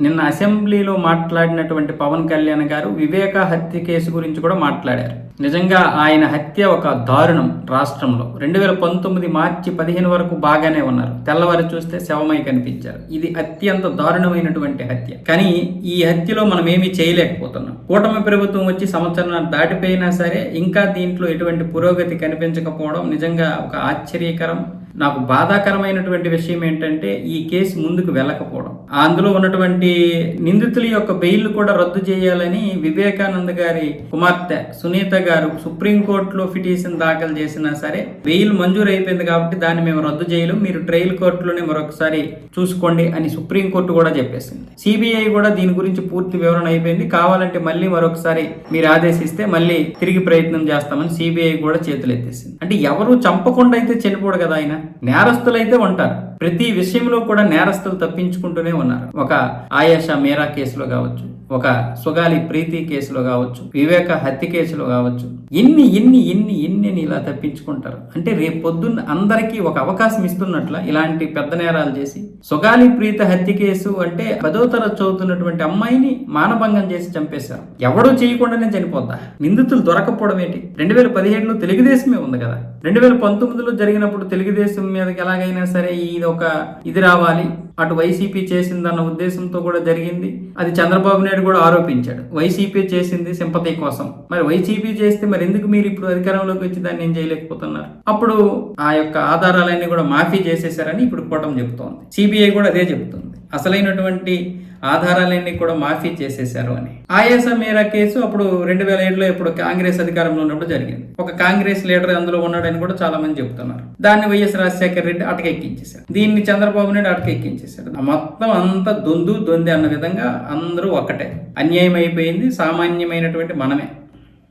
నిన్న అసెంబ్లీలో మాట్లాడినటువంటి పవన్ కళ్యాణ్ గారు వివేక హత్య కేసు గురించి కూడా మాట్లాడారు. నిజంగా ఆయన హత్య ఒక దారుణం రాష్ట్రంలో. రెండు వేల పంతొమ్మిది మార్చి పదిహేను వరకు బాగానే ఉన్నారు. తెల్లవారు చూస్తే శవమై కనిపించారు. ఇది అత్యంత దారుణమైనటువంటి హత్య. కానీ ఈ హత్యలో మనం ఏమీ చేయలేకపోతున్నాం. కూటమి ప్రభుత్వం వచ్చి సంవత్సరం దాటిపోయినా సరే ఇంకా దీంట్లో ఎటువంటి పురోగతి కనిపించకపోవడం నిజంగా ఒక ఆశ్చర్యకరం. నాకు బాధాకరమైనటువంటి విషయం ఏంటంటే ఈ కేసు ముందుకు వెళ్ళకపోవడం. అందులో ఉన్నటువంటి నిందితుల యొక్క బెయిల్ కూడా రద్దు చేయాలని వివేకానంద గారి కుమార్తె సునీత గారు సుప్రీంకోర్టులో పిటిషన్ దాఖలు చేసినా సరే బెయిల్ మంజూరు అయిపోయింది కాబట్టి దాన్ని మేము రద్దు చేయలేము మీరు ట్రయల్ కోర్టులోనే మరొకసారి చూసుకోండి అని సుప్రీంకోర్టు కూడా చెప్పేసింది. సిబిఐ కూడా దీని గురించి పూర్తి వివరణ అయిపోయింది. కావాలంటే మళ్ళీ మరొకసారి మీరు ఆదేశిస్తే మళ్ళీ తిరిగి ప్రయత్నం చేస్తామని సిబిఐ కూడా చేతులు ఎత్తేసింది అంటే ఎవరు చంపకుండా అయితే చనిపోడు కదా ఆయన? నేరస్తులైతే ఉంటారు. ప్రతి విషయంలో కూడా నేరస్తులు తప్పించుకుంటూనే ఉన్నారు. ఒక ఆయేషా మీరా కేసులో కావచ్చు ఒక సుగాలి ప్రీతి కేసులో కావచ్చు వివేక హత్య కేసులో కావచ్చు ఎన్ని ఎన్ని ఎన్ని ఎన్ని ఇలా తప్పించుకుంటారు. అంటే రేపు పొద్దున్న అందరికీ ఒక అవకాశం ఇస్తున్నట్ల ఇలాంటి పెద్ద నేరాలు చేసి సుగాలి ప్రీత హత్య కేసు అంటే పదో తరగతి చదువుతున్నటువంటి అమ్మాయిని మానభంగం చేసి చంపేశారు. ఎవడూ చేయకుండానే చనిపోద్దా? నిందితులు దొరకపోవడం ఏంటి? రెండు వేల పదిహేడులో తెలుగుదేశమే ఉంది కదా. రెండు వేల పంతొమ్మిదిలో జరిగినప్పుడు తెలుగుదేశం మీదకి ఎలాగైనా సరే ఇది ఒక ఇది రావాలి. అటు వైసీపీ చేసిందన్న ఉద్దేశంతో కూడా జరిగింది. అది చంద్రబాబు నాయుడు కూడా ఆరోపించాడు. వైసీపీ చేసింది సింపతి కోసం. మరి వైసీపీ చేస్తే మరి ఎందుకు మీరు ఇప్పుడు అధికారంలోకి వచ్చి దాన్ని ఏం చేయలేకపోతున్నారు? అప్పుడు ఆ యొక్క ఆధారాలన్నీ కూడా మాఫీ చేసేసారని ఇప్పుడు కూటమి చెబుతోంది. సిబిఐ కూడా అదే చెబుతుంది. అసలైనటువంటి ఆధారాలన్నీ కూడా మాఫీ చేసేశారు అని. ఆయాస మీరా కేసు అప్పుడు రెండు వేల ఏడులో ఇప్పుడు కాంగ్రెస్ అధికారంలో ఉన్నప్పుడు జరిగింది. ఒక కాంగ్రెస్ లీడర్ అందులో ఉన్నాడని కూడా చాలా మంది చెబుతున్నారు. దాన్ని వైఎస్ రాజశేఖర రెడ్డి అటకెక్కించేశారు దీన్ని చంద్రబాబు నాయుడు అటకెక్కించేశారు మొత్తం అంతా దొందు దొంది అన్న విధంగా అందరూ ఒక్కటే. అన్యాయం అయిపోయింది సామాన్యమైనటువంటి మనమే.